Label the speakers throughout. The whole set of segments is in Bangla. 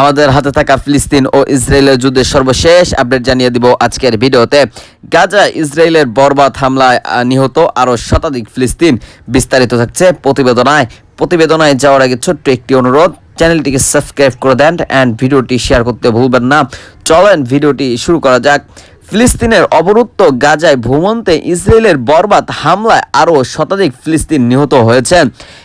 Speaker 1: আমাদের হাতে থাকা ফিলিস্তিন ও ইসরায়েলের যুদ্ধের সর্বশেষ আপডেট জানিয়ে দিব আজকের ভিডিওতে। গাজা, ইসরায়েলের বরবাদ হামলায় নিহত আরও শতাধিক ফিলিস্তিন বিস্তারিত থাকছে প্রতিবেদনায়। প্রতিবেদনায় যাওয়ার আগে ছোট্ট একটি অনুরোধ, চ্যানেলটিকে সাবস্ক্রাইব করে দেন অ্যান্ড ভিডিওটি শেয়ার করতে ভুলবেন না। চলেন ভিডিওটি শুরু করা যাক। ফিলিস্তিনের অবরুদ্ধ গাজায় ভূমন্তে ইসরায়েলের বরবাদ হামলায় আরও শতাধিক ফিলিস্তিন নিহত হয়েছেন।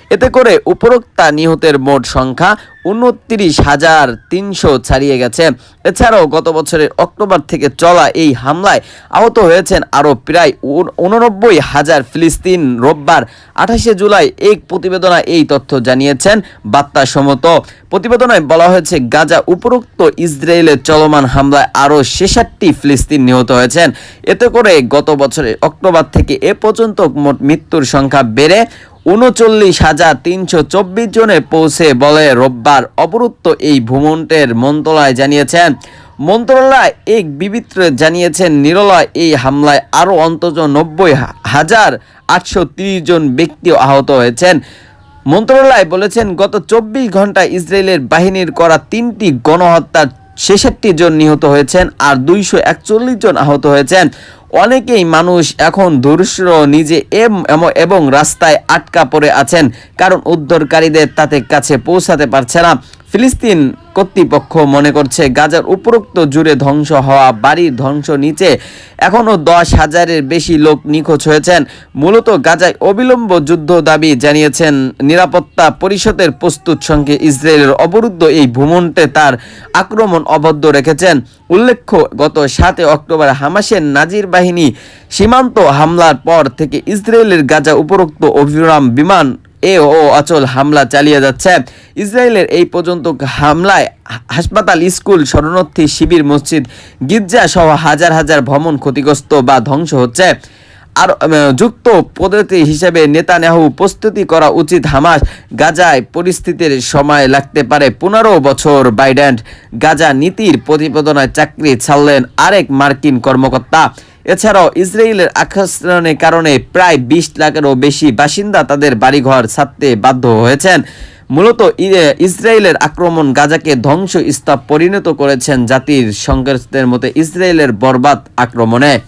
Speaker 1: এতে করে উপরোক্তা নিহতের মোট সংখ্যা উনত্রিশ হাজার তিনশো ছাড়িয়ে গেছে। এছাড়াও গত বছরের অক্টোবর থেকে চলা এই হামলায় আহত হয়েছেন আরও প্রায় উন- উননব্বই হাজার ফিলিস্তিন রোববার আঠাশে জুলাই এক প্রতিবেদনায় এই তথ্য জানিয়েছেন বার্তা সমত। প্রতিবেদনায় বলা হয়েছে, গাজা উপরোক্ত ইসরায়েলের চলমান হামলায় আরও ছেষট্টি ফিলিস্তিন নিহত হয়েছেন। এতে করে গত বছরের অক্টোবর থেকে এ পর্যন্ত মোট মৃত্যুর সংখ্যা বেড়ে উনচল্লিশ হাজার তিনশো চব্বিশ জনে পৌঁছে বলে রোববার অবরুদ্ধ এই ভূমন্টের মন্ত্রণালয় জানিয়েছেন। মন্ত্রণালয় এক বিবৃতিতে জানিয়েছেন, নিরলয় এই হামলায় আরও অন্তত নব্বই হাজার আটশো জন ব্যক্তি আহত হয়েছেন। মন্ত্রণালয় বলেছেন, গত চব্বিশ ঘণ্টা ইসরায়েলের বাহিনীর করা তিনটি গণহত্যার ছেষট্টি জন নিহত হয়েছেন আর দুইশো একচল্লিশ জন আহত হয়েছেন। অনেকেই মানুষ এখন ধূসর নিজে এবং রাস্তায় আটকা পড়ে আছেন, কারণ উদ্ধারকারীদের তাতে কাছে পৌঁছাতে পারছে না। ফিলিস্তিন কর্তৃপক্ষ মনে করছে গাজার উপরোক্ত জুড়ে ধ্বংস হওয়া বাড়ির ধ্বংস নিচে এখনও দশ হাজারের বেশি লোক নিখোঁজ হয়েছেন। মূলত গাজায় অবিলম্ব যুদ্ধ দাবি জানিয়েছেন নিরাপত্তা পরিষদের প্রস্তুত সঙ্গে ইসরায়েলের অবরুদ্ধ এই ভূমন্টে তার আক্রমণ অবদ্ধ রেখেছেন। উল্লেখ্য, গত সাতে অক্টোবর হামাসের নাজির বাহিনী সীমান্ত হামলার পর থেকে ইসরায়েলের গাজা উপরোক্ত অভিরাম বিমান এ ও অচল হামলা চালিয়ে যাচ্ছে। ইসরায়েলের এই পর্যন্ত হামলায় হাসপাতাল, স্কুল, শরণার্থী, শিবির, মসজিদ গির্জা সহ হাজার হাজার ভ্রমণ ক্ষতিগ্রস্ত বা ধ্বংস হচ্ছে। আর যুক্ত পদ্ধতি হিসেবে নেতানিয়াহু প্রস্তুতি করা উচিত হামাস গাজায় পরিস্থিতির সময় লাগতে পারে। পনেরো বছর বাইডেন গাজা নীতির প্রতিবেদনায় চাকরি ছাড়লেন আরেক মার্কিন কর্মকর্তা। এছাড়াও ইসরায়েলের আক্রমণের কারণে প্রায় বিশ লাখেরও বেশি বাসিন্দা তাদের বাড়িঘর ছাড়তে বাধ্য হয়েছেন। মূলত ই- ইসরায়েলের আক্রমণ গাজাকে ধ্বংস স্তাব পরিণত করেছেন জাতির সংঘর্ষের মতো ইসরায়েলের বরবাদ আক্রমণে।